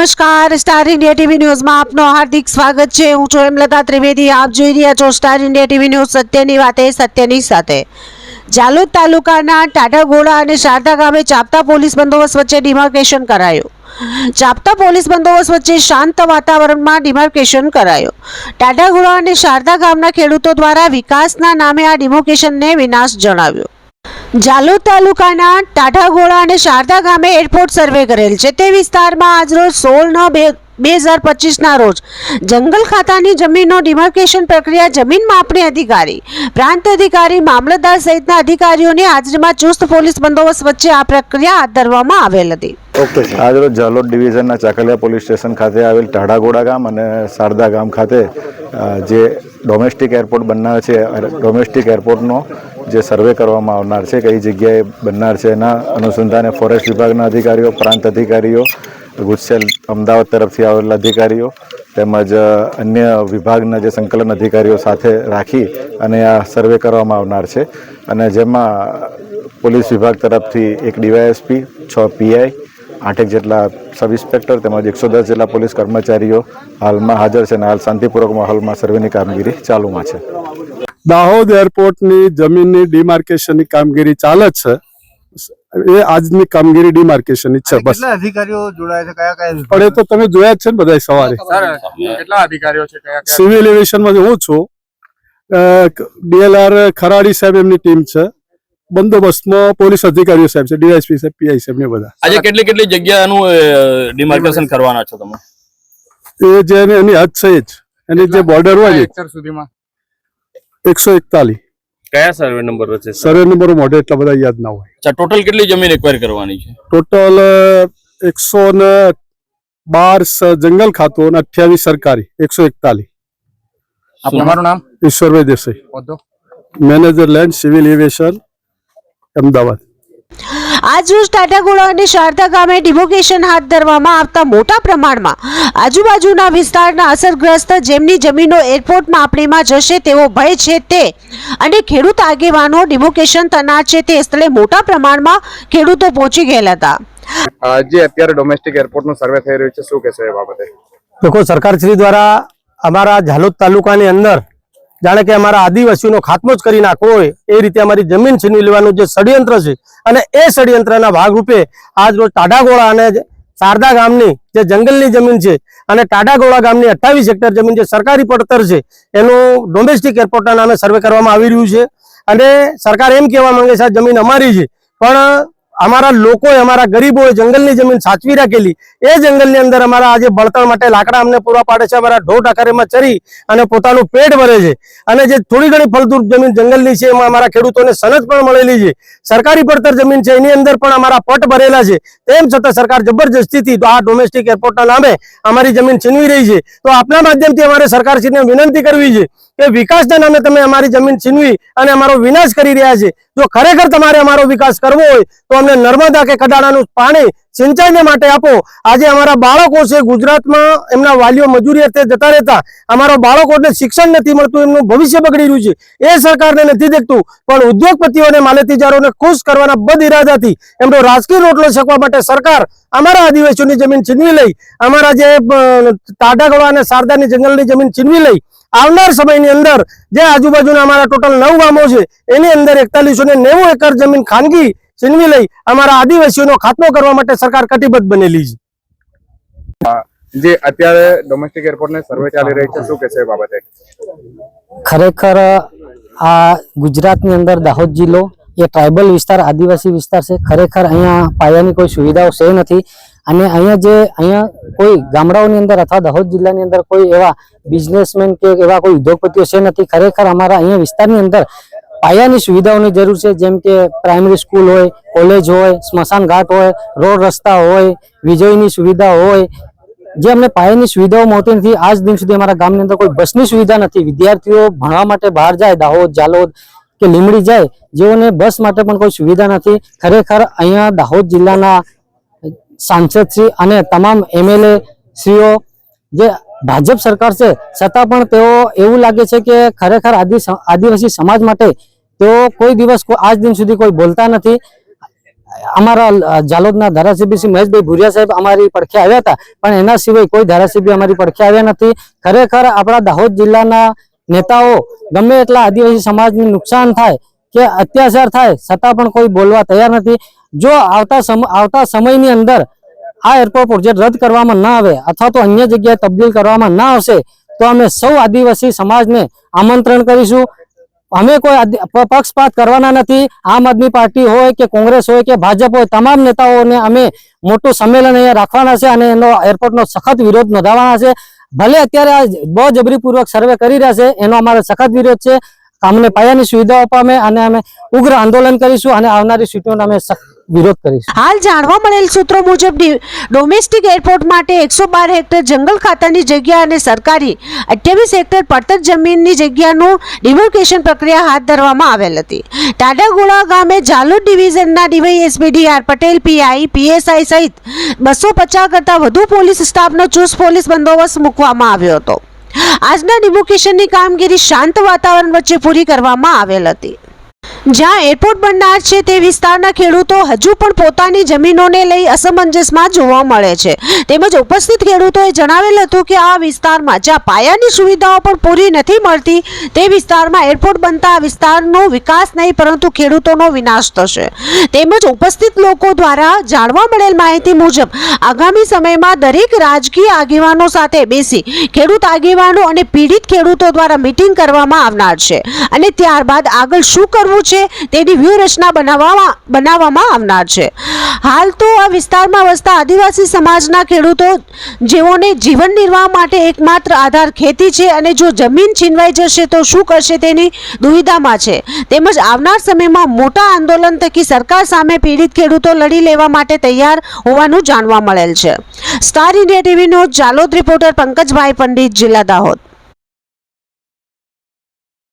નમસ્કાર, star India TV ન્યૂઝમાં આપનો હાર્દિક સ્વાગત છે. હું છું હેમલતા ત્રિવેદી. આપ જોઈ રહ્યા છો સ્ટાર ઇન્ડિયા ટીવી ન્યૂઝ સત્યની વાતે, સત્યની સાથે. જાલોદ તાલુકાના ટાટાગોળા અને શારદા ગામે ચાપતા પોલીસ બંદોબસ્ત વચ્ચે ડિમાર્કેશન કરાયું. ચાપતા પોલીસ બંદોબસ્ત વચ્ચે શાંત વાતાવરણમાં ડિમાર્કેશન કરાયો. ટાટાગોળા અને શારદા ગામના ખેડૂતો દ્વારા વિકાસના નામે આ ડિમોકેશનને વિનાશ જણાવ્યો. જાલોદ તાલુકાના ટાઢાઘોડા અને શારદા ગામે એરપોર્ટ સર્વે કરેલ છે. તે વિસ્તારમાં આજરોજ સોળ નવ બે બે હજાર પચીસના રોજ જંગલ ખાતાની જમીનનો ડિમાર્કેશન પ્રક્રિયા જમીન માપણી અધિકારી પ્રાંત અધિકારી મામલતદાર સહિતના અધિકારીઓની હાજરીમાં ચુસ્ત પોલીસ બંદોબસ્ત વચ્ચે આ પ્રક્રિયા હાથ ધરવામાં આવેલ હતી. ઓકે આજરોજ જાલોદ ડિવિઝનના ચાકલિયા પોલીસ સ્ટેશન ખાતે આવેલ ટાઢાગોડા ગામ અને શારદા ગામ ખાતે જે ડોમેસ્ટિક એરપોર્ટ બનનાર છે. ડોમેસ્ટિક એરપોર્ટનો જે સર્વે કરવામાં આવનાર છે, કઈ જગ્યાએ બનનાર છે, એના અનુસંધાને ફોરેસ્ટ વિભાગના અધિકારીઓ, પ્રાંત અધિકારીઓ, ગુજસેલ અમદાવાદ તરફથી આવેલા અધિકારીઓ તેમજ અન્ય વિભાગના જે સંકલન અધિકારીઓ સાથે રાખી અને આ સર્વે કરવામાં આવનાર છે. અને જેમાં પોલીસ વિભાગ તરફથી એક ડીવાયએસપી, છ પીઆઈ આઠેક જેટલા સબ ઇન્સ્પેક્ટર તેમજ એકસો દસ જેટલા પોલીસ કર્મચારીઓ હાલમાં હાજર છે અને હાલ શાંતિપૂર્વક માહોલમાં સર્વેની કામગીરી ચાલુમાં છે. દાહોદ એરપોર્ટની જમીનની ડિમાર્કેશનની કામગીરી ચાલે જ છે. એ આજની કામગીરી ડિમાર્કેશનની છે બસ. અધિકારીઓ જોડાયા છે? કયા કયા પણ એ તો તમે જોયા જ છે ને બધા સવારે. કેટલા અધિકારીઓ છે? કયા કયા? સિવિલ એવિએશનમાં હું છું. ડીએલઆર ખરાડી સાહેબ એમની ટીમ છે. બંદોબસ્તમાં પોલીસ અધિકારીઓ સાહેબ છે ડીવાયસપી સાહેબ પીઆઈ સાહેબ ને બધા. આજે કેટલી કેટલી જગ્યાનું ડિમાર્કેશન કરવાના છો તમે? એ જે એની હદ છે જ. એની જે બોર્ડર હોય ને સુધીમાં? એકસો એકતાલીસ. કયા સર્વે નંબર છે સર્વે નંબર મોઢે એટલા બધા યાદ ના હોય. અચ્છા ટોટલ કેટલી જમીન એક્વાયર કરવાની છે? ટોટલ એકસો ને બાર જંગલ ખાતું અને અઠ્યાવીસ સરકારી એકસો એકતાલીસ. તમારું નામ? Ishwarbhai Desai. Manager land civil aviation Ahmedabad. આજરોજ ટાટાગોળા અને શારદા ગામે ડિમોકેશન હાથ ધરવામાં આવતા મોટા પ્રમાણમાં આજુબાજુના વિસ્તારના અસરગ્રસ્ત જેમની જમીનો એરપોર્ટ માપણીમાં જશે તેવો ભય છે તે અને ખેડૂત આગેવાનો ડિમોકેશન થનાર છે તે સ્થળે મોટા પ્રમાણમાં ખેડૂતો પહોંચી ગયેલા હતા. જે અત્યારે ડોમેસ્ટિક એરપોર્ટનું સર્વે થઈ રહ્યું છે શું કહેશો એ બાબતે? દેખો સરકારશ્રી દ્વારા અમારા ઝાલોદ તાલુકાની અંદર જાણે કે અમારા આદિવાસીઓનો ખાત્મો જ કરી નાખવો હોય, એ રીતે અમારી જમીન છીનવી લેવાનું જે ષડયંત્ર છે, અને એ ષડયંત્રના ભાગરૂપે આજ રોજ ટાઢાગોળા અને શારદા ગામની જે જંગલની જમીન છે, અને ટાઢાગોળા ગામની અઠ્ઠાવીસ હેક્ટર જમીન જે સરકારી પડતર છે, એનું ડોમેસ્ટિક એરપોર્ટના નામે સર્વે કરવામાં આવી રહ્યું છે. અને સરકાર એમ કહેવા માંગે છે, આ જમીન અમારી છે, પણ અમારા લોકોએ, અમારા ગરીબોએ જંગલની જમીન સાચવી રાખેલી. એ જંગલની અંદર અમારા આજે બળતણ માટે લાકડા અમને પૂરા પાડે છે, અમારા ઢોર ઢાકરેમાં ચરી અને પોતાનું પેટ ભરે છે. અને જે થોડી ઘણી ફળદ્રુપ જમીન જંગલની છે, એમાં અમારા ખેડૂતોને સનદ પણ મળેલી છે. સરકારી પડતર જમીન છે, એની અંદર પણ અમારા પટ ભરેલા છે. તેમ છતાં સરકાર જબરજસ્તીથી આ ડોમેસ્ટિક એરપોર્ટના નામે અમારી જમીન છીનવી રહી છે. તો આપના માધ્યમથી અમારે સરકારશ્રીને વિનંતી કરવી છે કે વિકાસના નામે તમે અમારી જમીન છીનવી અને અમારો વિનાશ કરી રહ્યા છે. જો ખરેખર તમારે અમારો વિકાસ કરવો હોય, તો અમને નર્મદા કે કડાણાનું પાણી સિંચાઈને માટે આપો. આજે અમારા બાળકો છે ગુજરાતમાં, એમના વાલીઓ મજૂરી અર્થે જતા રહેતા. અમારા બાળકોને શિક્ષણ નથી મળતું, એમનું ભવિષ્ય બગડી રહ્યું છે. એ સરકારને નથી દેખતું, પણ ઉદ્યોગપતિઓને, માલતીજારોને ખુશ કરવાના બદ ઇરાદાથી એમનો રાજકીય રોટલો શકવા માટે સરકાર અમારા આદિવાસીઓની જમીન છીનવી લઈ, અમારા જે ટાઢાગોળા અને શારદાની જંગલની જમીન છીનવી લઈ, આવનાર સમયની અંદર જે આજુબાજુના અમારા ટોટલ નવ ગામો છે, એની અંદર એકતાલીસો નેવું એકર જમીન ખાનગી છીનવી લઈ અમારા આદિવાસીઓનો ખાતમો કરવા માટે સરકાર કટિબદ્ધ બનેલી છે. જે અત્યારે ડોમેસ્ટિક એરપોર્ટ ને સર્વે ચાલી રહી છે શું કહેશો બાબતે? ખરેખર આ ગુજરાતની અંદર દાહોદ જિલ્લો એ ટ્રાઇબલ વિસ્તાર આદિવાસી વિસ્તાર છે. ખરેખર અહીંયા પાયાની કોઈ સુવિધાઓ છે નથી. અને અહીંયા જે અહીંયા કોઈ ગામડાઓની અંદર અથવા દાહોદ જિલ્લાની અંદર કોઈ એવા બિઝનેસમેન કે એવા કોઈ ઉદ્યોગપતિઓ છે નથી. ખરેખર અમારા અહીંયા વિસ્તારની અંદર પાયાની સુવિધાઓની જરૂર છે, જેમ કે પ્રાઇમરી સ્કૂલ હોય, કોલેજ હોય સ્મશાન ઘાટ હોય, રોડ રસ્તા હોય, વીજળીની સુવિધા હોય. જે અમને પાયાની સુવિધાઓ મળતી નથી, આજ દિન સુધી અમારા ગામની અંદર કોઈ બસની સુવિધા નથી. વિદ્યાર્થીઓ ભણવા માટે બહાર જાય, દાહોદ, જાલોદ કે લીમડી જાય, જેઓને બસ માટે પણ કોઈ સુવિધા નથી. ખરેખર અહીંયા દાહોદ જિલ્લાના સાંસદશ્રી અને તમામ એમએલએ શ્રીઓ જે ભાજપ સરકાર છે, છતાં પણ તેઓ એવું લાગે છે કે ખરેખર આદિ આદિવાસી સમાજ માટે તેઓ કોઈ દિવસ આજ દિન સુધી કોઈ બોલતા નથી. અમારા જાલોદના ધારાસભ્ય શ્રી મહેશભાઈ ભુરિયા સાહેબ અમારી પડખે આવ્યા હતા, પણ એના સિવાય કોઈ ધારાસભ્ય અમારી પડખે આવ્યા નથી. ખરેખર આપણા દાહોદ જિલ્લાના નેતાઓ ગમે એટલા આદિવાસી સમાજને નુકસાન થાય કે અત્યાચાર થાય, છતાં પણ કોઈ બોલવા તૈયાર નથી. જો આવતા આવતા સમયની અંદર આ એરપોર્ટ પ્રોજેક્ટ રદ કરવામાં ના આવે અથવા તો અન્ય જગ્યાએ તબદીલ કરવામાં ના આવશે, તો અમે સૌ આદિવાસી સમાજને આમંત્રણ કરીશું. અમે કોઈ પક્ષપાત કરવાના નથી. આમ આદમી પાર્ટી હોય કે કોંગ્રેસ હોય કે ભાજપ હોય, તમામ નેતાઓને અમે મોટું સંમેલન અહીંયા રાખવાના છે અને એનો એરપોર્ટનો સખત વિરોધ નોંધાવવાના છે. ભલે અત્યારે બહુ જબરીપૂર્વક સર્વે કરી રહ્યા છે, એનો અમારો સખત વિરોધ છે. અમને પાયાની સુવિધાઓ પામે અને અમે ઉગ્ર આંદોલન કરીશું અને આવનારી સીટોને અમે વિરોધ કરીશું. હાલ જાણવા મળેલ સૂત્રો મુજબ ડોમેસ્ટિક એરપોર્ટ માટે એકસો બાર હેક્ટર જંગલ ખાતાની જગ્યા અને સરકારી અઠ્યાવીસ હેક્ટર પડતર જમીનની જગ્યાનું ડિમોર્કેશન પ્રક્રિયા હાથ ધરવામાં આવેલ હતી. ટાડાગોળા ગામે Jhalod ડિવિઝનના DYSP D Patel, PI, PSI સહિત બસો પચાસ કરતાં વધુ પોલીસ સ્ટાફનો ચુસ્ત પોલીસ બંદોબસ્ત મૂકવામાં આવ્યો હતો. આજના ડિમોકેશનની કામગીરી શાંત વાતાવરણ વચ્ચે પૂરી કરવામાં આવેલ હતી. જ્યાં એરપોર્ટ બનનાર છે તે વિસ્તારના ખેડૂતો હજુ પણ પોતાની જમીનોને લઈ અસમંજસમાં જોવા મળે છે. તેમજ ઉપસ્થિત ખેડૂતોએ જણાવેલ હતું કે આ વિસ્તારમાં જ્યાં પાયાની સુવિધાઓ પણ પૂરી નથી મળતી, તે વિસ્તારમાં એરપોર્ટ બનતા આ વિસ્તારનો વિકાસ નહીં, પરંતુ ખેડૂતોનો વિનાશ થશે. તેમજ ઉપસ્થિત લોકો દ્વારા જાણવા મળેલ માહિતી મુજબ, આગામી સમયમાં દરેક રાજકીય આગેવાનો સાથે બેસી ખેડૂત આગેવાનો અને પીડિત ખેડૂતો દ્વારા મિટિંગ કરવામાં આવનાર છે. અને ત્યારબાદ આગળ શું કરવું છે, તેની વ્યૂહરચના બનાવવામાં બનાવવામાં આવનાર છે. હાલ તો આ વિસ્તારમાં વસતા આદિવાસી સમાજના ખેડૂતો જેઓને જીવન નિર્વાહ માટે એકમાત્ર આધાર ખેતી છે અને જો જમીન છીનવાઈ જશે તો શું કરશે તેની દુવિધામાં છે. તેમજ આવનાર સમયમાં મોટા આંદોલન થકી સરકાર સામે પીડિત ખેડૂતો લડી લેવા માટે તૈયાર હોવાનું જાણવા મળેલ છે. સ્ટાર ઇન્ડિયા ટીવીનો જાલોદ રિપોર્ટર પંકજભાઈ પંડિત, જિલ્લા દાહોદ.